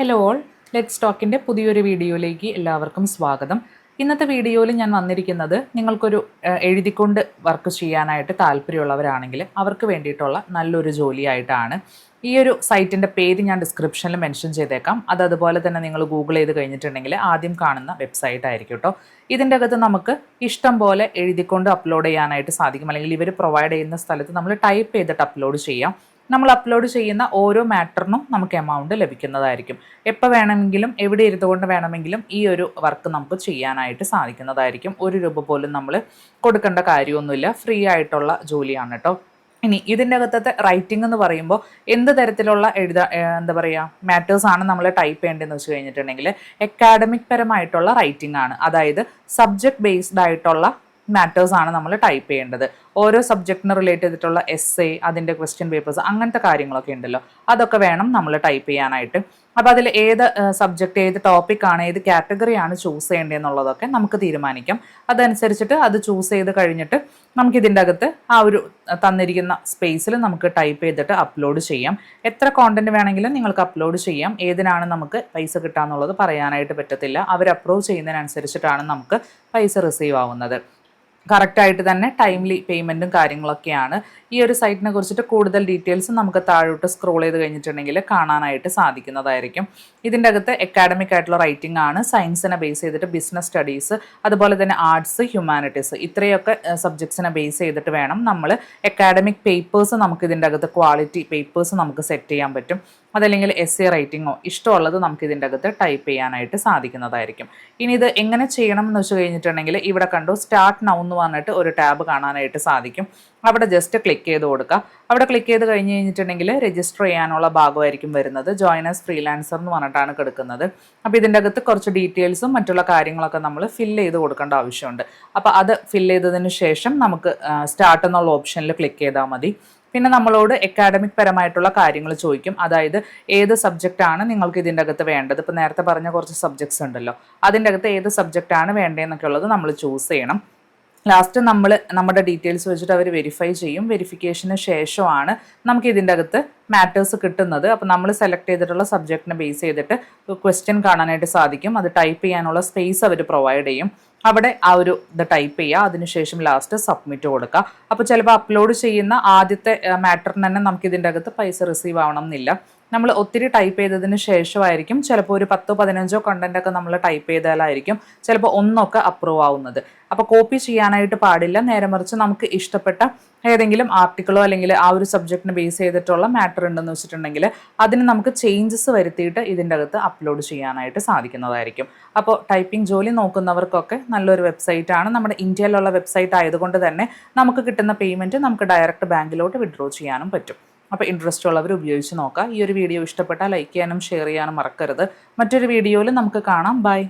Hello all let സ്റ്റോക്കിന്റെ പുതിയൊരു വീഡിയോയിലേക്ക് എല്ലാവർക്കും സ്വാഗതം. ഇന്നത്തെ വീഡിയോയിൽ ഞാൻ വന്നിരിക്കുന്നത് നിങ്ങൾക്കൊരു എഴുതിക്കൊണ്ട് വർക്ക് ചെയ്യാനായിട്ട് താല്പര്യമുള്ളവരാണെങ്കിൽ അവർക്ക് വേണ്ടിയിട്ടുള്ള നല്ലൊരു ജോലിയായിട്ടാണ്. ഈ ഒരു സൈറ്റിന്റെ പേര് ഞാൻ ഡിസ്ക്രിപ്ഷനിൽ മെൻഷൻ ചെയ്തേക്കാം. അത് അതുപോലെ തന്നെ നിങ്ങൾ ഗൂഗിൾ ചെയ്ത് കഴിഞ്ഞിട്ടുണ്ടെങ്കിൽ ആദ്യം കാണുന്ന വെബ്സൈറ്റ് ആയിരിക്കും കേട്ടോ ഇതിന്റെ അകത്ത് നമുക്ക് ഇഷ്ടം പോലെ എഴുതിക്കൊണ്ട് അപ്ലോഡ് ചെയ്യാനായിട്ട് സാധിക്കും. അല്ലെങ്കിൽ ഇവർ പ്രൊവൈഡ് ചെയ്യുന്ന സ്ഥലത്ത് നമ്മൾ ടൈപ്പ് ചെയ്തിട്ട് അപ്ലോഡ് ചെയ്യാം. നമ്മൾ അപ്ലോഡ് ചെയ്യുന്ന ഓരോ മാറ്ററിനും നമുക്ക് എമൗണ്ട് ലഭിക്കുന്നതായിരിക്കും. എപ്പോൾ വേണമെങ്കിലും എവിടെ ഇരുന്നുകൊണ്ട് വേണമെങ്കിലും ഈ ഒരു വർക്ക് നമുക്ക് ചെയ്യാനായിട്ട് സാധിക്കുന്നതായിരിക്കും. ഒരു രൂപ പോലും നമ്മൾ കൊടുക്കേണ്ട കാര്യമൊന്നുമില്ല. ഫ്രീ ആയിട്ടുള്ള ജോലിയാണ് കേട്ടോ ഇനി ഇതിന്റെ അകത്തത്തെ റൈറ്റിംഗ് എന്ന് പറയുമ്പോൾ എന്ത് തരത്തിലുള്ള എഴുത എന്താ പറയുക മാറ്റേഴ്സാണ് നമ്മൾ ടൈപ്പ് ചെയ്യേണ്ടതെന്ന് വെച്ച് കഴിഞ്ഞിട്ടുണ്ടെങ്കിൽ അക്കാഡമിക് പരമായിട്ടുള്ള റൈറ്റിംഗ് ആണ്. അതായത് സബ്ജക്ട് ബേസ്ഡ് ആയിട്ടുള്ള മാറ്റേഴ്സ് ആണ് നമ്മൾ ടൈപ്പ് ചെയ്യേണ്ടത്. ഓരോ സബ്ജക്റ്റിന് റിലേറ്റ് ചെയ്തിട്ടുള്ള എസ് എ അതിന്റെ ക്വസ്റ്റ്യൻ പേപ്പേഴ്സ് അങ്ങനത്തെ കാര്യങ്ങളൊക്കെ ഉണ്ടല്ലോ. അതൊക്കെ വേണം നമ്മൾ ടൈപ്പ് ചെയ്യാനായിട്ട്. അപ്പോൾ അതിൽ ഏത് സബ്ജക്റ്റ് ഏത് ടോപ്പിക്കാണ് ഏത് കാറ്റഗറിയാണ് ചൂസ് ചെയ്യേണ്ടതെന്നുള്ളതൊക്കെ നമുക്ക് തീരുമാനിക്കാം. അതനുസരിച്ചിട്ട് അത് ചൂസ് ചെയ്ത് കഴിഞ്ഞിട്ട് നമുക്ക് ഇതിന്റെ അകത്ത് ആ ഒരു തന്നിരിക്കുന്ന സ്പേസിൽ നമുക്ക് ടൈപ്പ് ചെയ്തിട്ട് അപ്ലോഡ് ചെയ്യാം. എത്ര കോണ്ടന്റ് വേണമെങ്കിലും നിങ്ങൾക്ക് അപ്ലോഡ് ചെയ്യാം. ഏതിനാണ് നമുക്ക് പൈസ കിട്ടാന്നുള്ളത് പറയാനായിട്ട് പറ്റത്തില്ല. അവർ അപ്രൂവ് ചെയ്യുന്നതിനനുസരിച്ചിട്ടാണ് നമുക്ക് പൈസ റിസീവ് ആവുന്നത്. കറക്റ്റായിട്ട് തന്നെ ടൈംലി പേയ്മെന്റും കാര്യങ്ങളൊക്കെയാണ്. ഈ ഒരു സൈറ്റിനെ കുറിച്ചിട്ട് കൂടുതൽ ഡീറ്റെയിൽസ് നമുക്ക് താഴോട്ട് സ്ക്രോൾ ചെയ്ത് കഴിഞ്ഞിട്ടുണ്ടെങ്കിൽ കാണാനായിട്ട് സാധിക്കുന്നതായിരിക്കും. ഇതിന്റെ അകത്ത് അക്കാഡമിക് ആയിട്ടുള്ള റൈറ്റിംഗ് ആണ്. സയൻസിനെ ബേസ് ചെയ്തിട്ട് ബിസിനസ് സ്റ്റഡീസ് അതുപോലെ തന്നെ ആർട്സ് ഹ്യൂമാനിറ്റീസ് ഇത്രയൊക്കെ സബ്ജക്ട്സിനെ ബേസ് ചെയ്തിട്ട് വേണം നമ്മൾ അക്കാഡമിക് പേപ്പേഴ്സ് നമുക്ക് ഇതിന്റെ അകത്ത് ക്വാളിറ്റി പേപ്പേഴ്സ് നമുക്ക് സെറ്റ് ചെയ്യാൻ പറ്റും. അതല്ലെങ്കിൽ എസ് എ റൈറ്റിങ്ങോ ഇഷ്ടമുള്ളത് നമുക്ക് ഇതിന്റെ അകത്ത് ടൈപ്പ് ചെയ്യാനായിട്ട് സാധിക്കുന്നതായിരിക്കും. ഇനി ഇത് എങ്ങനെ ചെയ്യണം എന്ന് വെച്ച് കഴിഞ്ഞിട്ടുണ്ടെങ്കിൽ ഇവിടെ കണ്ടു സ്റ്റാർട്ട് നൗ എന്ന് പറഞ്ഞിട്ട് ഒരു ടാബ് കാണാനായിട്ട് സാധിക്കും. അവിടെ ജസ്റ്റ് ക്ലിക്ക് ചെയ്ത് കൊടുക്കുക. അവിടെ ക്ലിക്ക് ചെയ്ത് കഴിഞ്ഞ് കഴിഞ്ഞിട്ടുണ്ടെങ്കിൽ രജിസ്റ്റർ ചെയ്യാനുള്ള ഭാഗമായിരിക്കും വരുന്നത്. ജോയിനേഴ്സ് ഫ്രീലാൻസർ എന്ന് പറഞ്ഞിട്ടാണ് കിടക്കുന്നത്. അപ്പോൾ ഇതിന്റെ അകത്ത് കുറച്ച് ഡീറ്റെയിൽസും മറ്റുള്ള കാര്യങ്ങളൊക്കെ നമ്മൾ ഫില്ല് ചെയ്ത് കൊടുക്കേണ്ട ആവശ്യമുണ്ട്. അപ്പോൾ അത് ഫില്ല് ചെയ്തതിന് ശേഷം നമുക്ക് സ്റ്റാർട്ട് എന്നുള്ള ഓപ്ഷനിൽ ക്ലിക്ക് ചെയ്താൽ മതി. പിന്നെ നമ്മളോട് അക്കാഡമിക് പരമായിട്ടുള്ള കാര്യങ്ങൾ ചോദിക്കും. അതായത് ഏത് സബ്ജക്റ്റ് ആണ് നിങ്ങൾക്ക് ഇതിന്റെ അകത്ത് വേണ്ടത്? ഇപ്പോൾ നേരത്തെ പറഞ്ഞ കുറച്ച് സബ്ജക്ട്സ് ഉണ്ടല്ലോ. അതിന്റെ അകത്ത് ഏത് സബ്ജക്റ്റ് ആണ് വേണ്ടതെന്നൊക്കെ ഉള്ളത് നമ്മൾ ചൂസ് ചെയ്യണം. ലാസ്റ്റ് നമ്മൾ നമ്മുടെ ഡീറ്റെയിൽസ് വെച്ചിട്ട് അവർ വെരിഫൈ ചെയ്യും. വെരിഫിക്കേഷന് ശേഷമാണ് നമുക്ക് ഇതിന്റെ അകത്ത് മാറ്റേഴ്സ് കിട്ടുന്നത്. അപ്പോൾ നമ്മൾ സെലക്ട് ചെയ്തിട്ടുള്ള സബ്ജക്റ്റിനെ ബേസ് ചെയ്തിട്ട് ക്വസ്റ്റ്യൻ കാണാനായിട്ട് സാധിക്കും. അത് ടൈപ്പ് ചെയ്യാനുള്ള സ്പേസ് അവർ പ്രൊവൈഡ് ചെയ്യും. അവിടെ ആ ഒരു ഇത് ടൈപ്പ് ചെയ്യുക അതിനുശേഷം ലാസ്റ്റ് സബ്മിറ്റ് കൊടുക്കുക അപ്പോൾ ചിലപ്പോൾ അപ്ലോഡ് ചെയ്യുന്ന ആദ്യത്തെ മാറ്ററിന് തന്നെ നമുക്ക് ഇതിന്റെ അകത്ത് പൈസ റിസീവ് ആവണം എന്നില്ല. നമ്മൾ ഒത്തിരി ടൈപ്പ് ചെയ്തതിന് ശേഷമായിരിക്കും ചിലപ്പോൾ ഒരു പത്തോ പതിനഞ്ചോ കണ്ടന്റ് ഒക്കെ നമ്മൾ ടൈപ്പ് ചെയ്താലായിരിക്കും ചിലപ്പോൾ ഒന്നൊക്കെ അപ്രൂവ് ആവുന്നത്. അപ്പോൾ കോപ്പി ചെയ്യാനായിട്ട് പാടില്ല. നേരെ മറിച്ച് നമുക്ക് ഇഷ്ടപ്പെട്ട ഏതെങ്കിലും ആർട്ടിക്കിളോ അല്ലെങ്കിൽ ആ ഒരു സബ്ജക്റ്റിന് ബേസ് ചെയ്തിട്ടുള്ള മാറ്റർ ഉണ്ടെന്ന് വെച്ചിട്ടുണ്ടെങ്കിൽ അതിന് നമുക്ക് ചേഞ്ചസ് വരുത്തിയിട്ട് ഇതിന്റെ അകത്ത് അപ്ലോഡ് ചെയ്യാനായിട്ട് സാധിക്കുന്നതായിരിക്കും. അപ്പോൾ ടൈപ്പിംഗ് ജോലി നോക്കുന്നവർക്കൊക്കെ നല്ലൊരു വെബ്സൈറ്റ് ആണ്. നമ്മുടെ ഇന്ത്യയിലുള്ള വെബ്സൈറ്റ് ആയതുകൊണ്ട് തന്നെ നമുക്ക് കിട്ടുന്ന പേയ്മെന്റ് നമുക്ക് ഡയറക്റ്റ് ബാങ്കിലോട്ട് വിഡ്രോ ചെയ്യാനും പറ്റും. അപ്പോൾ ഇൻട്രസ്റ്റ് ഉള്ളവർ ഉപയോഗിച്ച് നോക്കുക ഈ ഒരു വീഡിയോ ഇഷ്ടപ്പെട്ടാൽ ലൈക്ക് ചെയ്യാനും ഷെയർ ചെയ്യാനും മറക്കരുത്. മറ്റൊരു വീഡിയോയിൽ നമുക്ക് കാണാം. ബൈ